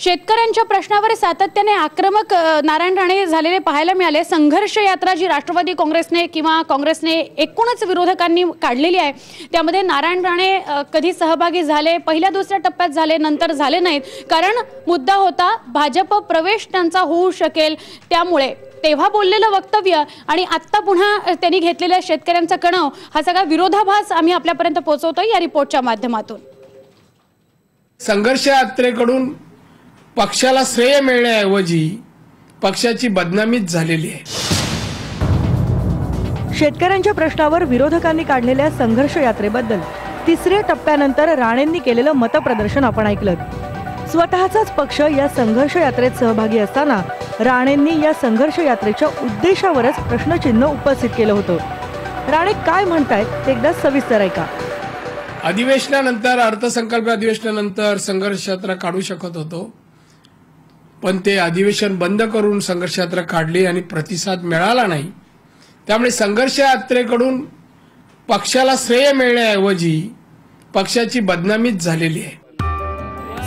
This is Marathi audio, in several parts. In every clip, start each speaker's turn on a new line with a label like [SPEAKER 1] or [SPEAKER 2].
[SPEAKER 1] शेतकऱ्यांच्या प्रश्नावर सातत्याने आक्रमक नारायण राणे झालेले पाहायला मिळाले. संघर्ष यात्रा जी राष्ट्रवादी काँग्रेसने किंवा काँग्रेसने एकूणच विरोधकांनी काढलेली आहे त्यामध्ये नारायण राणे कधी सहभागी झाले पहिल्या दुसऱ्या टप्प्यात झाले नंतर झाले नाहीत. कारण मुद्दा होता भाजप प्रवेश त्यांचा होऊ शकेल त्यामुळे. तेव्हा बोललेलं वक्तव्य आणि आत्ता पुन्हा त्यांनी घेतलेल्या शेतकऱ्यांचा कणव हा सगळा विरोधाभास आम्ही आपल्यापर्यंत पोहोचवतोय या रिपोर्टच्या माध्यमातून.
[SPEAKER 2] संघर्ष यात्रेकडून पक्षाला श्रेय मिळण्याऐवजी पक्षाची बदनामीच झालेली आहे.
[SPEAKER 3] शेतकऱ्यांच्या प्रश्नावर विरोधकांनी काढलेल्या संघर्ष यात्रेबद्दल तिसऱ्या टप्प्यानंतर राणेंनी केलेलं मतप्रदर्शन आपण ऐकलं. स्वतःचाच पक्ष या संघर्ष यात्रेत सहभागी असताना राणेंनी या संघर्ष यात्रेच्या उद्देशावरच प्रश्नचिन्ह उपस्थित केलं होतं. राणे काय म्हणतायत ते एकदा सविस्तर ऐका.
[SPEAKER 2] अधिवेशनानंतर अर्थसंकल्प अधिवेशनानंतर संघर्ष यात्रा काढू शकत होतो. पण ते अधिवेशन बंद करून संघर्ष यात्रा काढली आणि प्रतिसाद मिळाला नाही. त्यामुळे संघर्ष यात्रेकडून पक्षाला श्रेय मिळण्याऐवजी पक्षाची बदनामीच झालेली आहे.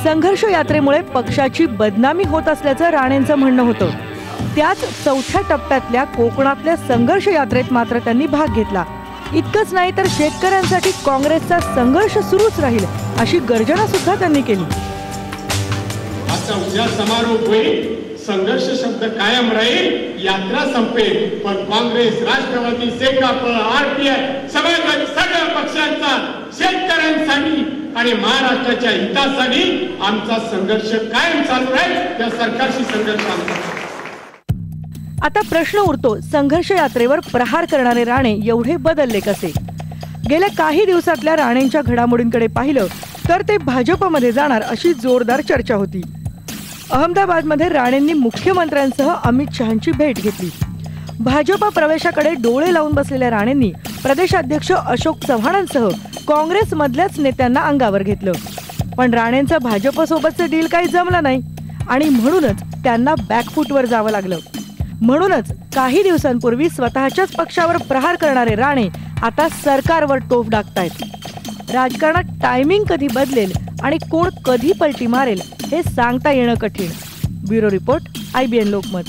[SPEAKER 3] संघर्ष यात्रेमुळे पक्षाची बदनामी होत असल्याचं राणेंचं म्हणणं होतं. त्याच चौथ्या टप्प्यातल्या कोकणातल्या संघर्ष यात्रेत मात्र त्यांनी भाग घेतला. इतकंच नाही तर शेतकऱ्यांसाठी काँग्रेसचा संघर्ष सुरूच राहील अशी गर्जना सुद्धा त्यांनी केली.
[SPEAKER 4] आता उद्या समारोप होईल. संघर्ष शब्द कायम राहील. यात्रा संपेल. पण काँग्रेस राष्ट्रवादी सेकाप आरपीआय समाजवादी सगळ्या पक्षांचा शेतकऱ्यांसाठी आणि महाराष्ट्राच्या हितासाठी आमचा संघर्ष कायम चालू राहील. त्या सरकारशी संघर्ष आमचा.
[SPEAKER 3] आता प्रश्न उरतो संघर्ष यात्रेवर प्रहार करणारे राणे एवढे बदलले कसे? गेल्या काही दिवसातल्या राणेंच्या घडामोडींकडे पाहिलं तर ते भाजपमध्ये जाणार अशी जोरदार चर्चा होती. अहमदाबादमध्ये राणेंनी मुख्यमंत्र्यांसह अमित शहांची भेट घेतली. भाजपा प्रवेशाकडे डोळे लावून बसलेल्या राणेंनी प्रदेशाध्यक्ष अशोक चव्हाणांसह काँग्रेसमधल्याच नेत्यांना अंगावर घेतलं. पण राणेंचं भाजपसोबतचं डील काही जमलं नाही आणि म्हणूनच त्यांना बॅकफूटवर जावं लागलं. म्हणूनच काही दिवसांपूर्वी स्वतःच्याच पक्षावर प्रहार करणारे राणे आता सरकारवर टोफ टाकतायत राजकारणात टायमिंग कधी बदलेल आणि कोण कधी पलटी मारेल हे सांगता येणं कठीण. Bureau report I B N Lokmat.